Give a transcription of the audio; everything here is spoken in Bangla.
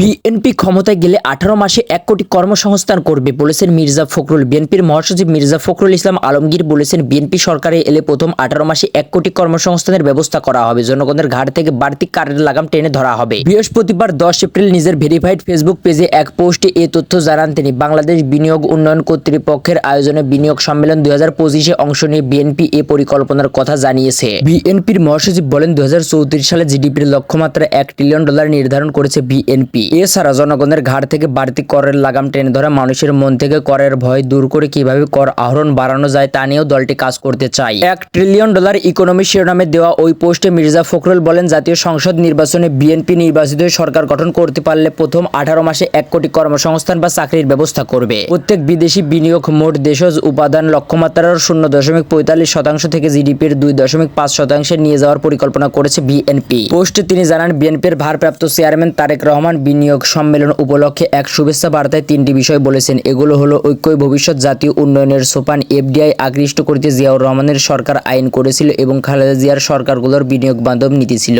বিএনপি ক্ষমতায় গেলে আঠারো মাসে এক কোটি কর্মসংস্থান করবে বলেছেন মির্জা ফখরুল। বিএনপির মহাসচিব মির্জা ফখরুল ইসলাম আলমগীর বলেছেন, বিএনপি সরকারে এলে প্রথম আঠারো মাসে এক কোটি কর্মসংস্থানের ব্যবস্থা করা হবে। জনগণের ঘাট থেকে বাড়তি কারের লাগাম টেনে ধরা হবে। বৃহস্পতিবার দশ এপ্রিল নিজের ভেরিফাইড ফেসবুক পেজে এক পোস্টে এ তথ্য জানান তিনি। বাংলাদেশ বিনিয়োগ উন্নয়ন কর্তৃপক্ষের আয়োজনে বিনিয়োগ সম্মেলন দুই হাজার পঁচিশে অংশ নিয়ে বিএনপি এ পরিকল্পনার কথা জানিয়েছে। বিএনপির মহাসচিব বলেন, দুই হাজার চৌত্রিশ সালে জিডিপির লক্ষ্যমাত্রা এক ট্রিলিয়ন ডলার নির্ধারণ করেছে বিএনপি। এছাড়া জনগণের ঘাট থেকে বাড়তি করের লাগাম টেনে ধরা মানুষের মন থেকে করের ভয় দূর করে কীভাবে কর আহরণ বাড়ানো যায় তা নিয়েও দলটি কাজ করতে চায়। এক ট্রিলিয়ন ডলার ইকোনমি শিরোনামে দেওয়া ওই পোস্টে মির্জা ফখরুল বলেন, জাতীয় সংসদ নির্বাচনে বিএনপি নির্বাচিত সরকার গঠন করতে পারলে প্রথম আঠারো মাসে এক কোটি কর্মসংস্থান বা চাকরির ব্যবস্থা করবে। প্রত্যেক বিদেশি বিনিয়োগ মোট দেশজ উপাদান লক্ষ্যমাত্রার শূন্য দশমিক পঁয়তাল্লিশ শতাংশ থেকে জিডিপির দুই দশমিক পাঁচ শতাংশে নিয়ে যাওয়ার পরিকল্পনা করেছে বিএনপি। পোস্টে তিনি জানান, বিএনপির ভারপ্রাপ্ত চেয়ারম্যান তারেক রহমান বিনিয়োগ সম্মেলন উপলক্ষে এক শুভেচ্ছা বার্তায় তিনটি বিষয় বলেছেন। এগুলো হলো ঐক্যই ভবিষ্যৎ, জাতীয় উন্নয়নের সোপান, এফডিআই আকৃষ্ট করতে জিয়াউর রহমানের সরকার আইন করেছিল এবং খালেদা জিয়ার সরকারগুলোর বিনিয়োগ বান্ধব নীতি ছিল।